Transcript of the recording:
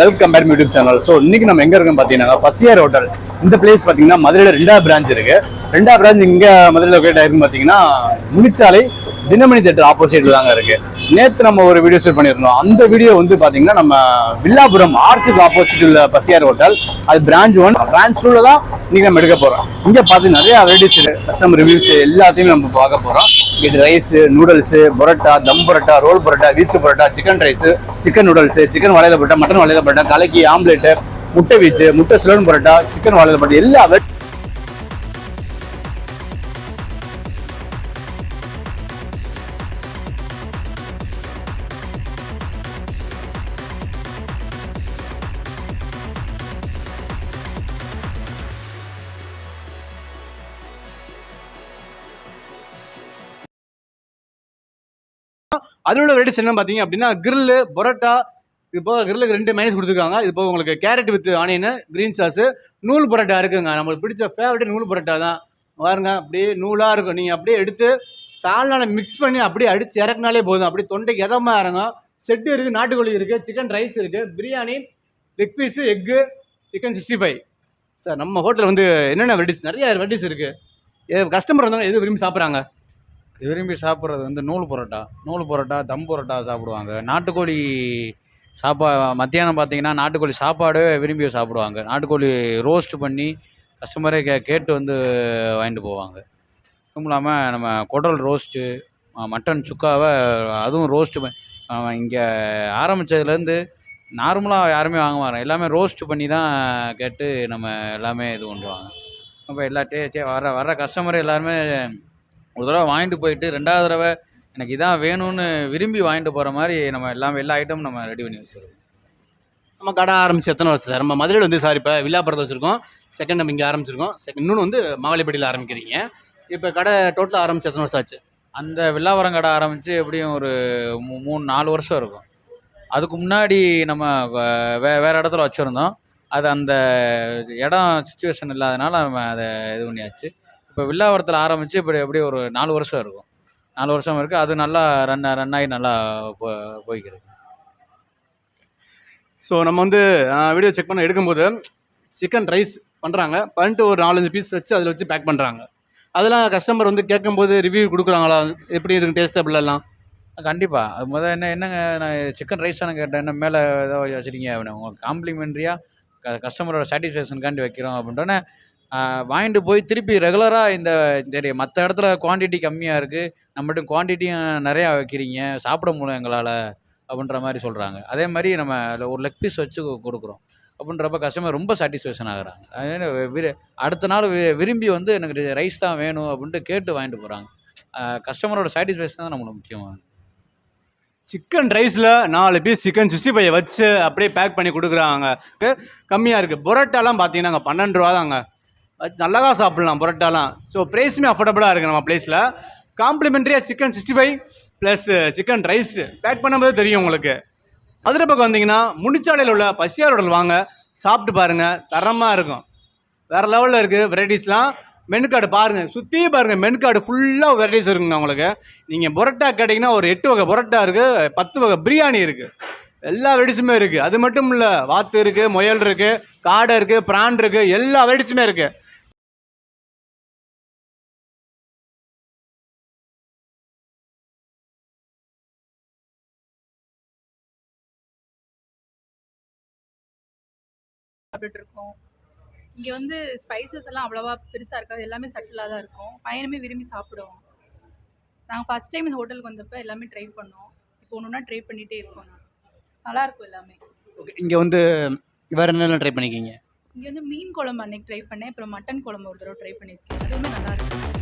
Welcome back YouTube channel so இன்னைக்கு நம்ம எங்க இருக்கோம் பார்த்தீங்கன்னா பசியார் ஹோட்டல் இந்த பிளேஸ் பார்த்தீங்கன்னா மதுரையில் ரெண்டா பிரான்ச் இருக்கு. ரெண்டா பிரான்ச் இங்க மதுரையில் லொக்கேட் ஆயிருக்கு பார்த்தீங்கன்னா முனிச்சாலை தினமணி தேட்டர் ஆப்போசிட்ல தாங்க இருக்கு. நேற்று நம்ம ஒரு வீடியோ ஷூட் பண்ணியிருந்தோம். அந்த வீடியோ வந்து பார்த்தீங்கன்னா நம்ம வில்லாபுரம் ஆர்ச்சுக்கு ஆப்போசிட் உள்ள பசியார் ஹோட்டல் அது பிரான்ச் ஒன் பிரான்ச் டூவில் தான் இன்னைக்கு நம்ம எடுக்க போகிறோம் இங்கே பார்த்து நிறைய வெரைட்டிஸ் கஸ்டமர் ரிவ்யூஸ் எல்லாத்தையும் நம்ம பார்க்க போகிறோம் இது ரைஸ் நூடுல்ஸ் பரோட்டா தம் புரோட்டா ரோல் புரோட்டா வீச்சு parotta chicken rice chicken noodles chicken வளையல parotta mutton வளையல புரோட்டா கலக்கி ஆம்லேட்டு முட்டை வீச்சு முட்டை சிலன் பரோட்டா சிக்கன் வளையல பரோட்டா எல்லா வெரைட்டி அதில் உள்ள வெரைட்டிஸ் என்ன பார்த்தீங்க அப்படின்னா கிரில்லு பொரோட்டா இது போக கிரில்லுக்கு ரெண்டு மைனஸ் கொடுத்துருக்காங்க. இது போக உங்களுக்கு carrot with onion green sauce நூல் பரோட்டா இருக்குங்க. நம்மளுக்கு பிடிச்ச ஃபேவரட் நூல் பரோட்டா தான். பாருங்க அப்படியே நூலாக இருக்கும். நீங்கள் அப்படியே எடுத்து சால்னால மிக்ஸ் பண்ணி அப்படியே அடித்து இறக்குனாலே போதும். அப்படியே தொண்டைக்கு எதமாக இறங்கும். செட்டு இருக்குது நாட்டுக்கோழி இருக்குது சிக்கன் ரைஸ் இருக்குது biryani leg piece egg chicken sixty five sir நம்ம ஹோட்டலில் வந்து என்னென்ன வெரைட்டிஸ் நிறைய வெரைட்டிஸ் இருக்குது கஸ்டமர் வந்தவங்க எது விரும்பி சாப்பிட்றாங்க? விரும்பி சாப்பிட்றது வந்து நூல் பரோட்டா. நூல் பரோட்டா தம் பரோட்டா சாப்பிடுவாங்க. நாட்டுக்கோழி சாப்பா மத்தியானம் பார்த்தீங்கன்னா நாட்டுக்கோழி சாப்பாடு விரும்பி சாப்பிடுவாங்க. நாட்டுக்கோழி ரோஸ்ட் பண்ணி கஸ்டமரே கே கேட்டு வந்து வாங்கிட்டு போவாங்க. அதுவும் இல்லாமல் நம்ம குடல் ரோஸ்ட்டு மட்டன் சுக்காவை அதுவும் ரோஸ்ட்டு இங்கே ஆரம்பித்ததுலேருந்து நார்மலாக யாருமே வாங்க மாட்டோம் எல்லாமே ரோஸ்ட் பண்ணி தான் கேட்டு நம்ம எல்லாமே இது பண்ணுவாங்க. அப்போ எல்லா டே டே வர வர கஸ்டமர் எல்லாருமே ஒரு தடவை வாங்கிட்டு போயிட்டு ரெண்டாவது தடவை எனக்கு இதான் வேணும்னு விரும்பி வாங்கிட்டு போகிற மாதிரி நம்ம எல்லாமே எல்லா ஐட்டமும் நம்ம ரெடி பண்ணி வச்சுருக்கோம். நம்ம கடை ஆரம்பிச்சு எத்தனை வருஷம் சார்? நம்ம மதுரையில் வந்து சார் இப்போ வில்லாபுரத்தில் வச்சிருக்கோம். செகண்ட் நம்ம இங்கே ஆரம்பிச்சிருக்கோம். செகண்ட் இன்னொன்று வந்து மாவலிப்பட்டியில் ஆரம்பிக்கிறீங்க. இப்போ கடை டோட்டலாக ஆரம்பிச்சு எத்தனை வருஷம் ஆச்சு? அந்த வில்லாவரம் கடை ஆரம்பித்து எப்படியும் ஒரு மூணு நாலு வருஷம் இருக்கும். அதுக்கு முன்னாடி நம்ம வே வேறு இடத்துல வச்சுருந்தோம். அது அந்த இடம் சுச்சுவேஷன் இல்லாதனால நம்ம அதை இது பண்ணியாச்சு. இப்போ வில்லாவரத்தில் ஆரம்பித்து இப்படி எப்படியும் ஒரு நாலு வருஷம் இருக்கும். நாலு வருஷம் இருக்குது அது நல்லா ரன் ரன் ஆகி நல்லா போ போய்க்கிருக்கு. ஸோ நம்ம வந்து வீடியோ செக் பண்ண எடுக்கும்போது சிக்கன் ரைஸ் பண்ணுறாங்க பண்ணிட்டு ஒரு நாலஞ்சு பீஸ் வச்சு அதில் வச்சு பேக் பண்ணுறாங்க அதெல்லாம் கஸ்டமர் வந்து கேட்கும்போது ரிவ்யூ கொடுக்குறாங்களா? எப்படி இருக்கு? டேஸ்ட் அப்படிலாம் கண்டிப்பாக அது முதல் என்ன என்னங்க நான் சிக்கன் ரைஸ் தானே கேட்டேன். என்ன மேலே ஏதோ வச்சுருக்கீங்க? அப்படின்னு உங்களுக்கு காம்ப்ளிமெண்ட்ரியாக கஸ்டமரோட சாட்டிஸ்ஃபேக்ஷனுக்காண்டி வைக்கிறோம் அப்படின்றோன்னே வாங்கிட்டு போய் திருப்பி ரெகுலராக இந்த சரி மற்ற இடத்துல குவான்டிட்டி கம்மியாக இருக்குது நம்மகிட்ட குவான்டிட்டியும் நிறையா வைக்கிறீங்க. சாப்பிட முடியும் எங்களால் அப்படின்ற மாதிரி சொல்கிறாங்க அதே மாதிரி நம்ம ஒரு லெக் பீஸ் வச்சு கொடுக்குறோம். அப்படின்றப்ப கஸ்டமர் ரொம்ப சாட்டிஸ்ஃபேக்ஷன் ஆகுறாங்க. விரு- அடுத்த நாள் வி- விரும்பி வந்து எனக்கு ரைஸ் தான் வேணும் அப்படின்ட்டு கேட்டு வாங்கிட்டு போகிறாங்க கஸ்டமரோட சாட்டிஸ்ஃபேக்ஷன் தான் நம்மளுக்கு முக்கியமாக சிக்கன் ரைஸில் நாலு பீஸ் சிக்கன் சிக்ஸ்டி ஃபைவ் வச்சு அப்படியே பேக் பண்ணி கொடுக்குறாங்க. கம்மியாக இருக்குது புரோட்டாலாம் பார்த்தீங்கன்னா அங்கே பன்னெண்டு ரூபா தாங்க நல்லா சாப்பிட்லாம் பரோட்டாலாம். ஸோ ப்ரைஸுமே அஃபோர்டபுளாக இருக்குது நம்ம ப்ளேஸில் காம்ப்ளிமெண்ட்ரியாக chicken sixty five plus chicken rice pack பண்ணும்போது தெரியும் உங்களுக்கு. மதுரை பக்கம் வந்தீங்கன்னா முனிச்சாலையில் உள்ள பசியார் உடல் வாங்க சாப்பிட்டு பாருங்கள் தரமாக இருக்கும். வேறு லெவலில் இருக்குது வெரைட்டிஸ்லாம் மெனு கார்டு பாருங்கள் சுற்றி பாருங்கள் மெனு கார்டு ஃபுல்லாக வெரைட்டிஸ் இருக்குங்க உங்களுக்கு. நீங்கள் பொரோட்டா கேட்டிங்கன்னா ஒரு எட்டு வகை பரோட்டா இருக்குது பத்து வகை பிரியாணி இருக்குது எல்லா வெரைட்டிஸுமே இருக்குது அது மட்டும் இல்லை வாத்து இருக்குது முயல் இருக்குது காடை இருக்குது பிரான் இருக்குது எல்லா வெரைட்டிஸுமே இருக்குது சாப்பிட்டுட்டு இருக்கோம் இங்கே வந்து ஸ்பைசஸ் எல்லாம் அவ்வளோவா பெருசாக இருக்காது. எல்லாமே சட்டிலாக தான் இருக்கும். பையனுமே விரும்பி சாப்பிடுவோம் நாங்கள் ஃபஸ்ட் டைம் இந்த ஹோட்டலுக்கு வந்தப்போ எல்லாமே ட்ரை பண்ணோம். இப்போ ஒன்று ஒன்றா ட்ரை பண்ணிகிட்டே இருக்கோம். நல்லா இருக்கும் எல்லாமே. ஓகே இங்கே வந்து வேறு என்னென்ன ட்ரை பண்ணிக்கிங்க இங்கே வந்து மீன் குழம்பு அன்னைக்கு ட்ரை பண்ணேன். அப்புறம் மட்டன் குழம்பு ஒரு தடவை ட்ரை பண்ணியிருக்கேன் அதுவுமே நல்லா இருக்கும்.